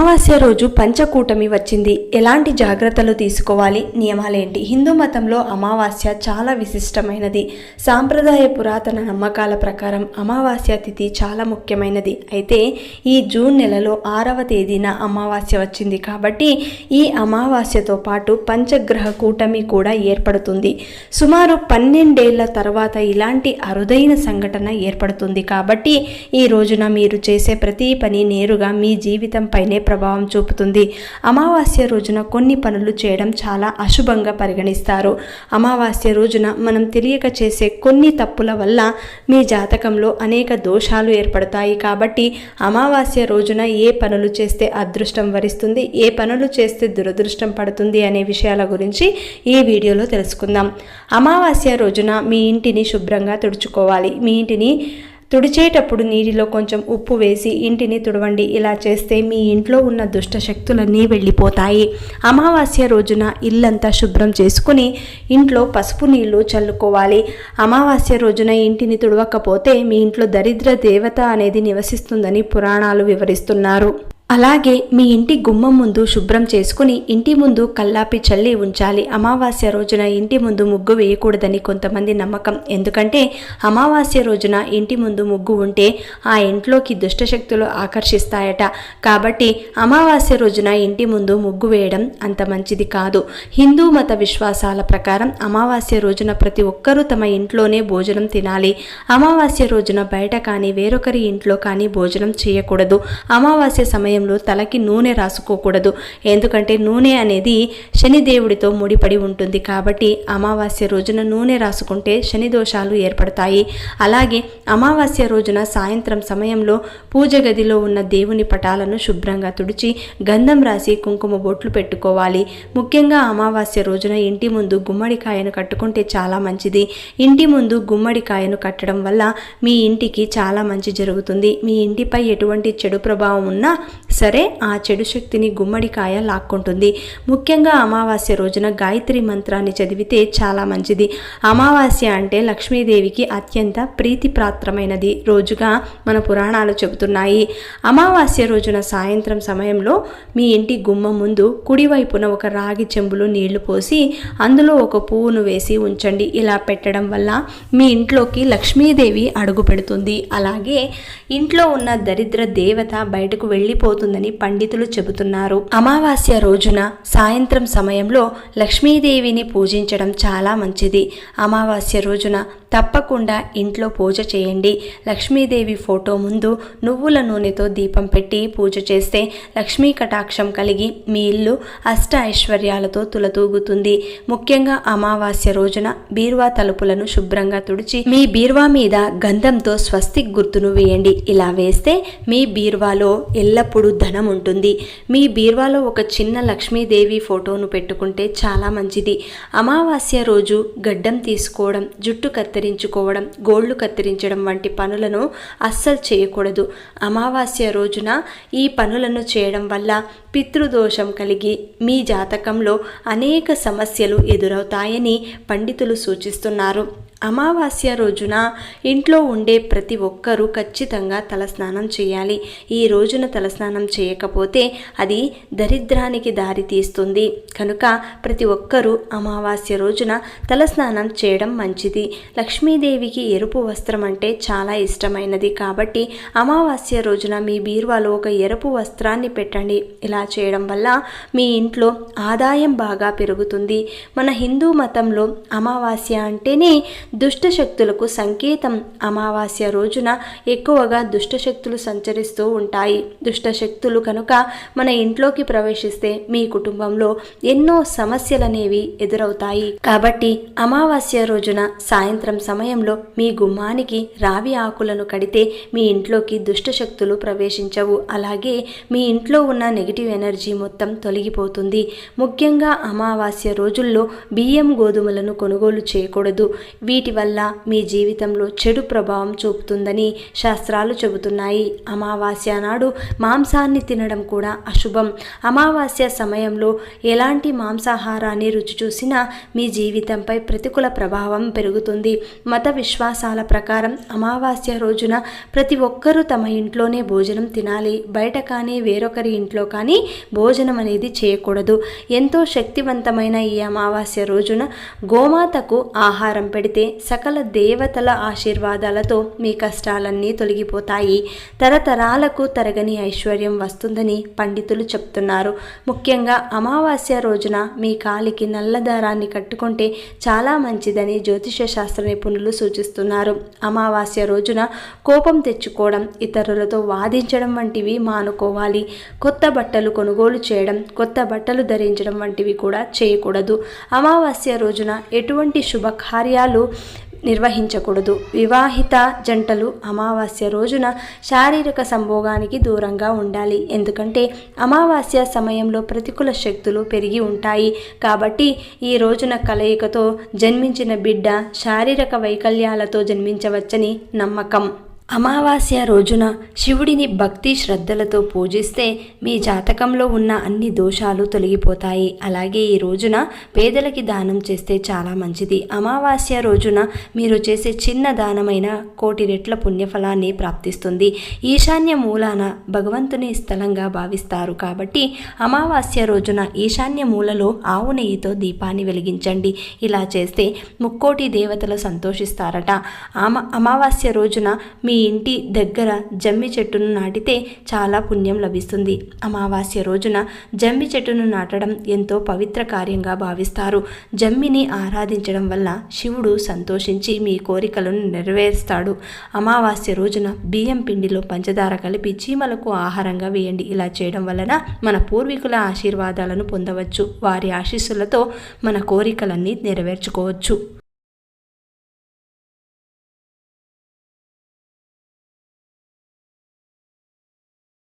అమావాస్య రోజు పంచకూటమి వచ్చింది. ఎలాంటి జాగ్రత్తలు తీసుకోవాలి? నియమాలేంటి? హిందూ మతంలో అమావాస్య చాలా విశిష్టమైనది. సాంప్రదాయ పురాతన నమ్మకాల ప్రకారం అమావాస్య తిథి చాలా ముఖ్యమైనది. అయితే ఈ జూన్ నెలలో ఆరవ తేదీన అమావాస్య వచ్చింది కాబట్టి ఈ అమావాస్యతో పాటు పంచగ్రహ కూటమి కూడా ఏర్పడుతుంది. సుమారు పన్నెండేళ్ళ తర్వాత ఇలాంటి అరుదైన సంఘటన ఏర్పడుతుంది కాబట్టి ఈ రోజున మీరు చేసే ప్రతి పని నేరుగా మీ జీవితంపైనే ప్రభావం చూపుతుంది. అమావాస్య రోజున కొన్ని పనులు చేయడం చాలా అశుభంగా పరిగణిస్తారు. అమావాస్య రోజున మనం తెలియక చేసే కొన్ని తప్పుల వల్ల మీ జాతకంలో అనేక దోషాలు ఏర్పడతాయి. కాబట్టి అమావాస్య రోజున ఏ పనులు చేస్తే అదృష్టం వరిస్తుంది ఏ పనులు చేస్తే దురదృష్టం పడుతుంది అనే విషయాల గురించి ఈ వీడియోలో తెలుసుకుందాం. అమావాస్య రోజున మీ ఇంటిని శుభ్రంగా తుడుచుకోవాలి. మీ ఇంటిని తుడిచేటప్పుడు నీటిలో కొంచెం ఉప్పు వేసి ఇంటిని తుడవండి. ఇలా చేస్తే మీ ఇంట్లో ఉన్న దుష్ట శక్తులన్నీ వెళ్ళిపోతాయి. అమావాస్య రోజున ఇల్లంతా శుభ్రం చేసుకుని ఇంట్లో పసుపు నీళ్ళు చల్లుకోవాలి. అమావాస్య రోజున ఇంటిని తుడవకపోతే మీ ఇంట్లో దరిద్ర దేవత అనేది నివసిస్తుందని పురాణాలు వివరిస్తున్నారు. అలాగే మీ ఇంటి గుమ్మం ముందు శుభ్రం చేసుకుని ఇంటి ముందు కల్లాపి చల్లి ఉంచాలి. అమావాస్య రోజున ఇంటి ముందు ముగ్గు వేయకూడదని కొంతమంది నమ్మకం. ఎందుకంటే అమావాస్య రోజున ఇంటి ముందు ముగ్గు ఉంటే ఆ ఇంట్లోకి దుష్టశక్తులు ఆకర్షిస్తాయట. కాబట్టి అమావాస్య రోజున ఇంటి ముందు ముగ్గు వేయడం అంత మంచిది కాదు. హిందూ మత విశ్వాసాల ప్రకారం అమావాస్య రోజున ప్రతి ఒక్కరూ తమ ఇంట్లోనే భోజనం తినాలి. అమావాస్య రోజున బయట కానీ వేరొకరి ఇంట్లో కానీ భోజనం చేయకూడదు. అమావాస్య సమయం సమయంలో తలకి నూనె రాసుకోకూడదు. ఎందుకంటే నూనె అనేది శనిదేవుడితో ముడిపడి ఉంటుంది కాబట్టి అమావాస్య రోజున నూనె రాసుకుంటే శని దోషాలు ఏర్పడతాయి. అలాగే అమావాస్య రోజున సాయంత్రం సమయంలో పూజ గదిలో ఉన్న దేవుని పటాలను శుభ్రంగా తుడిచి గంధం రాసి కుంకుమ బొట్లు పెట్టుకోవాలి. ముఖ్యంగా అమావాస్య రోజున ఇంటి ముందు గుమ్మడికాయను కట్టుకుంటే చాలా మంచిది. ఇంటి ముందు గుమ్మడికాయను కట్టడం వల్ల మీ ఇంటికి చాలా మంచి జరుగుతుంది. మీ ఇంటిపై ఎటువంటి చెడు ప్రభావం ఉన్నా సరే ఆ చెడు శక్తిని గుమ్మడికాయ లాక్కుంటుంది. ముఖ్యంగా అమావాస్య రోజున గాయత్రి మంత్రాన్ని చదివితే చాలా మంచిది. అమావాస్య అంటే లక్ష్మీదేవికి అత్యంత ప్రీతిప్రాత్రమైనది రోజుగా మన పురాణాలు చెబుతున్నాయి. అమావాస్య రోజున సాయంత్రం సమయంలో మీ ఇంటి గుమ్మం ముందు కుడివైపున ఒక రాగి చెంబులో నీళ్ళు పోసి అందులో ఒక పువ్వును వేసి ఉంచండి. ఇలా పెట్టడం వల్ల మీ ఇంట్లోకి లక్ష్మీదేవి అడుగు పెడుతుంది. అలాగే ఇంట్లో ఉన్న దరిద్ర దేవత బయటకు వెళ్ళిపోతుంది. వెళ్ళిపోతుందని పండితులు చెబుతున్నారు. అమావాస్య రోజున సాయంత్రం సమయంలో లక్ష్మీదేవిని పూజించడం చాలా మంచిది. అమావాస్య రోజున తప్పకుండా ఇంట్లో పూజ చేయండి. లక్ష్మీదేవి ఫోటో ముందు నువ్వుల నూనెతో దీపం పెట్టి పూజ చేస్తే లక్ష్మీ కటాక్షం కలిగి మీ ఇల్లు అష్ట ఐశ్వర్యాలతో తులతూగుతుంది. ముఖ్యంగా అమావాస్య రోజున బీరువా తలుపులను శుభ్రంగా తుడిచి మీ బీరువా మీద గంధంతో స్వస్తిక్ గుర్తును వేయండి. ఇలా వేస్తే మీ బీరువాలో ఎల్లప్పుడూ ధనం ఉంటుంది. మీ బీరువాలో ఒక చిన్న లక్ష్మీదేవి ఫోటోను పెట్టుకుంటే చాలా మంచిది. అమావాస్య రోజు గడ్డం తీసుకోవడం జుట్టు కత్తి కత్తిరించుకోవడం గోళ్ళు కత్తిరించడం వంటి పనులను అస్సలు చేయకూడదు. అమావాస్య రోజున ఈ పనులను చేయడం వల్ల పితృదోషం కలిగి మీ జాతకంలో అనేక సమస్యలు ఎదురవుతాయని పండితులు సూచిస్తున్నారు. అమావాస్య రోజున ఇంట్లో ఉండే ప్రతి ఒక్కరూ ఖచ్చితంగా తలస్నానం చేయాలి. ఈ రోజున తలస్నానం చేయకపోతే అది దరిద్రానికి దారి తీస్తుంది. కనుక ప్రతి ఒక్కరూ అమావాస్య రోజున తలస్నానం చేయడం మంచిది. లక్ష్మీదేవికి ఎరుపు వస్త్రం అంటే చాలా ఇష్టమైనది కాబట్టి అమావాస్య రోజున మీ బీరువాలో ఒక ఎరుపు వస్త్రాన్ని పెట్టండి. ఇలా చేయడం వల్ల మీ ఇంట్లో ఆదాయం బాగా పెరుగుతుంది. మన హిందూ మతంలో అమావాస్య అంటేనే దుష్ట శక్తులకు సంకేతం అమావాస్య రోజున ఎక్కువగా దుష్ట శక్తులు సంచరిస్తూ ఉంటాయి. దుష్ట శక్తులు కనుక మన ఇంట్లోకి ప్రవేశిస్తే మీ కుటుంబంలో ఎన్నో సమస్యలనేవి ఎదురవుతాయి. కాబట్టి అమావాస్య రోజున సాయంత్రం సమయంలో మీ గుమ్మానికి రావి ఆకులను కడితే మీ ఇంట్లోకి దుష్ట శక్తులు ప్రవేశించవు. అలాగే మీ ఇంట్లో ఉన్న నెగిటివ్ ఎనర్జీ మొత్తం తొలగిపోతుంది. ముఖ్యంగా అమావాస్య రోజుల్లో బియ్యం గోధుమలను కొనుగోలు చేయకూడదు. వీ వీటి వల్ల మీ జీవితంలో చెడు ప్రభావం చూపుతుందని శాస్త్రాలు చెబుతున్నాయి. అమావాస్య నాడు మాంసాన్ని తినడం కూడా అశుభం. అమావాస్య సమయంలో ఎలాంటి మాంసాహారాన్ని రుచి చూసినా మీ జీవితంపై ప్రతికూల ప్రభావం పెరుగుతుంది. మత విశ్వాసాల ప్రకారం అమావాస్య రోజున ప్రతి ఒక్కరూ తమ ఇంట్లోనే భోజనం తినాలి. బయట కానీ వేరొకరి ఇంట్లో కానీ భోజనం అనేది చేయకూడదు. ఎంతో శక్తివంతమైన ఈ అమావాస్య రోజున గోమాతకు ఆహారం పెడితే సకల దేవతల ఆశీర్వాదాలతో మీ కష్టాలన్నీ తొలగిపోతాయి. తరతరాలకు తరగని ఐశ్వర్యం వస్తుందని పండితులు చెప్తున్నారు. ముఖ్యంగా అమావాస్య రోజున మీ కాలికి నల్ల దారాన్ని కట్టుకుంటే చాలా మంచిదని జ్యోతిష శాస్త్ర నిపుణులు సూచిస్తున్నారు. అమావాస్య రోజున కోపం తెచ్చుకోవడం ఇతరులతో వాదించడం వంటివి మానుకోవాలి. కొత్త బట్టలు కొనుగోలు చేయడం కొత్త బట్టలు ధరించడం వంటివి కూడా చేయకూడదు. అమావాస్య రోజున ఎటువంటి శుభకార్యాలు నిర్వహించకూడదు. వివాహిత జంటలు అమావాస్య రోజున శారీరక సంభోగానికి దూరంగా ఉండాలి. ఎందుకంటే అమావాస్య సమయంలో ప్రతికూల శక్తులు పెరిగి ఉంటాయి. కాబట్టి ఈ రోజున కలయికతో జన్మించిన బిడ్డ శారీరక వైకల్యాలతో జన్మించవచ్చని నమ్మకం. అమావాస్య రోజున శివుడిని భక్తి శ్రద్ధలతో పూజిస్తే మీ జాతకంలో ఉన్న అన్ని దోషాలు తొలగిపోతాయి. అలాగే ఈ రోజున పేదలకి దానం చేస్తే చాలా మంచిది. అమావాస్య రోజున మీరు చేసే చిన్న దానమైన కోటి రెట్ల పుణ్యఫలాన్ని ప్రాప్తిస్తుంది. ఈశాన్య మూలాన భగవంతుని స్థలంగా భావిస్తారు. కాబట్టి అమావాస్య రోజున ఈశాన్య మూలలో ఆవు నెయ్యితో దీపాన్ని వెలిగించండి. ఇలా చేస్తే ముక్కోటి దేవతలు సంతోషిస్తారట. ఆమ అమావాస్య రోజున మీ ఇంటి దగ్గర జమ్మి చెట్టును నాటితే చాలా పుణ్యం లభిస్తుంది. అమావాస్య రోజున జమ్మి చెట్టును నాటడం ఎంతో పవిత్ర కార్యంగా భావిస్తారు. జమ్మిని ఆరాధించడం వల్ల శివుడు సంతోషించి మీ కోరికలను నెరవేరుస్తాడు. అమావాస్య రోజున బియ్యం పిండిలో పంచదార కలిపి చీమలకు ఆహారంగా వేయండి. ఇలా చేయడం వలన మన పూర్వీకుల ఆశీర్వాదాలను పొందవచ్చు. వారి ఆశీస్సులతో మన కోరికలన్నీ నెరవేర్చుకోవచ్చు.